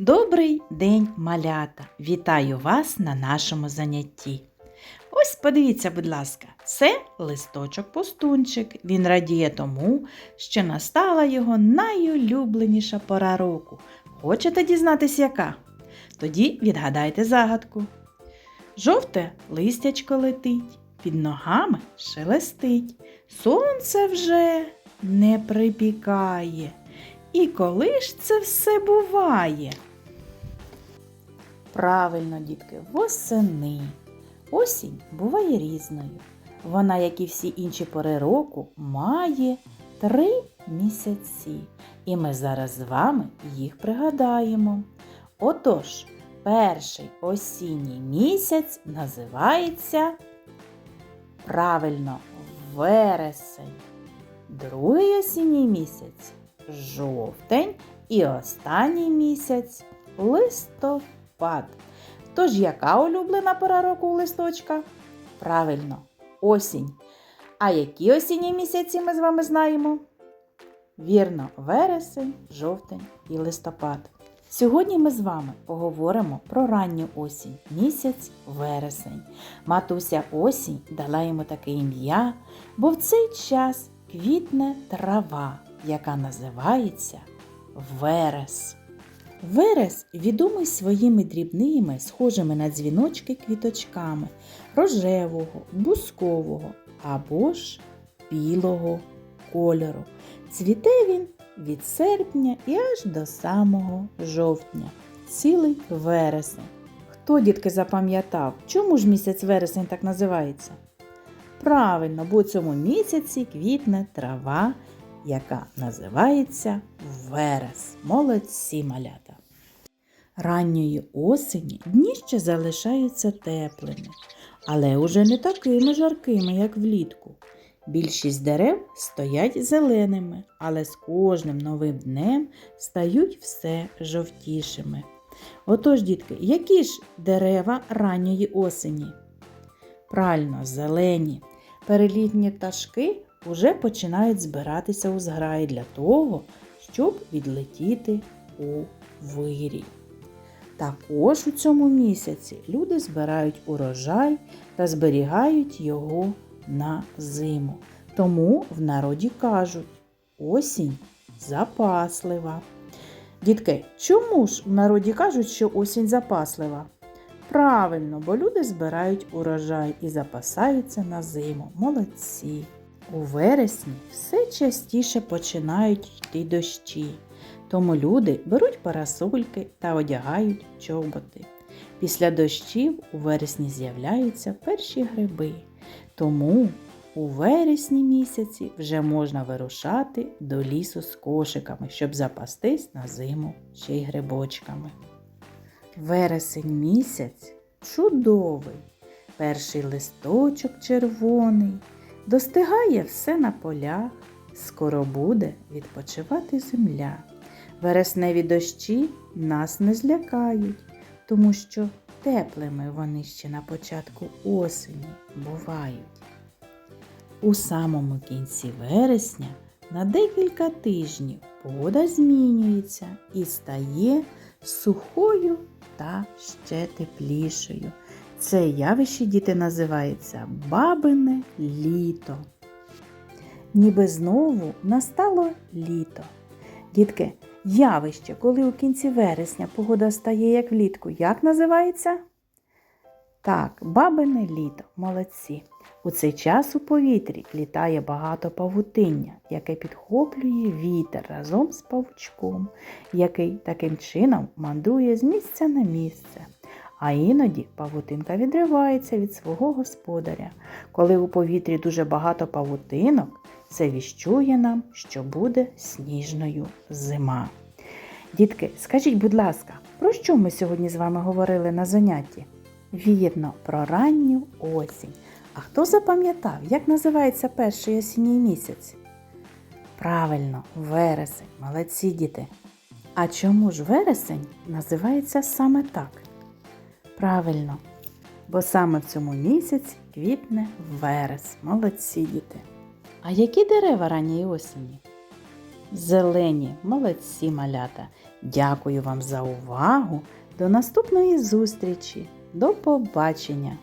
Добрий день, малята! Вітаю вас на нашому занятті. Ось подивіться, будь ласка, це листочок-пустунчик. Він радіє тому, що настала його найулюбленіша пора року. Хочете дізнатись, яка? Тоді відгадайте загадку. Жовте листячко летить, під ногами шелестить. Сонце вже не припікає. І коли ж це все буває? Правильно, дітки, восени. Осінь буває різною. Вона, як і всі інші пори року, має три місяці. І ми зараз з вами їх пригадаємо. Отож, перший осінній місяць називається правильно вересень. Другий осінній місяць жовтень і останній місяць листопад. Тож яка улюблена пора року у листочка? Правильно, осінь. А які осінні місяці ми з вами знаємо? Вірно, вересень, жовтень і листопад. Сьогодні ми з вами поговоримо про ранню осінь, місяць вересень. Матуся осінь дала йому таке ім'я, бо в цей час квітне трава, яка називається верес. Верес відомий своїми дрібними, схожими на дзвіночки квіточками рожевого, бускового або ж білого кольору. Цвіте він від серпня і аж до самого жовтня, цілий вересень. Хто, дітки, запам'ятав, чому ж місяць вересень так називається? Правильно, бо у цьому місяці квітне трава, яка називається верес. Молодці малята. Ранньої осені дні ще залишаються теплими, але уже не такими жаркими, як влітку. Більшість дерев стоять зеленими, але з кожним новим днем стають все жовтішими. Отож, дітки, які ж дерева ранньої осені? Правильно, зелені. Перелітні пташки вже починають збиратися у зграї для того, щоб відлетіти у вирій. Також у цьому місяці люди збирають урожай та зберігають його на зиму. Тому в народі кажуть осінь запаслива. Дітки, чому ж в народі кажуть, що осінь запаслива? Правильно, бо люди збирають урожай і запасаються на зиму. Молодці. У вересні все частіше починають йти дощі, тому люди беруть парасольки та одягають чоботи. Після дощів у вересні з'являються перші гриби, тому у вересні місяці вже можна вирушати до лісу з кошиками, щоб запастись на зиму ще й грибочками. Вересень місяць чудовий, перший листочок червоний, достигає все на полях, скоро буде відпочивати земля. Вересневі дощі нас не злякають, тому що теплими вони ще на початку осені бувають. У самому кінці вересня на декілька тижнів погода змінюється і стає сухою та ще теплішою. Це явище діти називається бабине літо. Ніби знову настало літо. Дітки, явище, коли у кінці вересня погода стає як влітку, як називається? Так, бабине літо, молодці. У цей час у повітрі літає багато павутиння, яке підхоплює вітер разом з павучком, який таким чином мандрує з місця на місце. А іноді павутинка відривається від свого господаря. Коли у повітрі дуже багато павутинок, це віщує нам, що буде сніжною зима. Дітки, скажіть, будь ласка, про що ми сьогодні з вами говорили на занятті? Вірно, про ранню осінь. А хто запам'ятав, як називається перший осінній місяць? Правильно, вересень, молодці діти. А чому ж вересень називається саме так? Правильно, бо саме в цьому місяці квітне верес. Молодці діти. А які дерева ранньої осені? Зелені, молодці малята. Дякую вам за увагу. До наступної зустрічі. До побачення!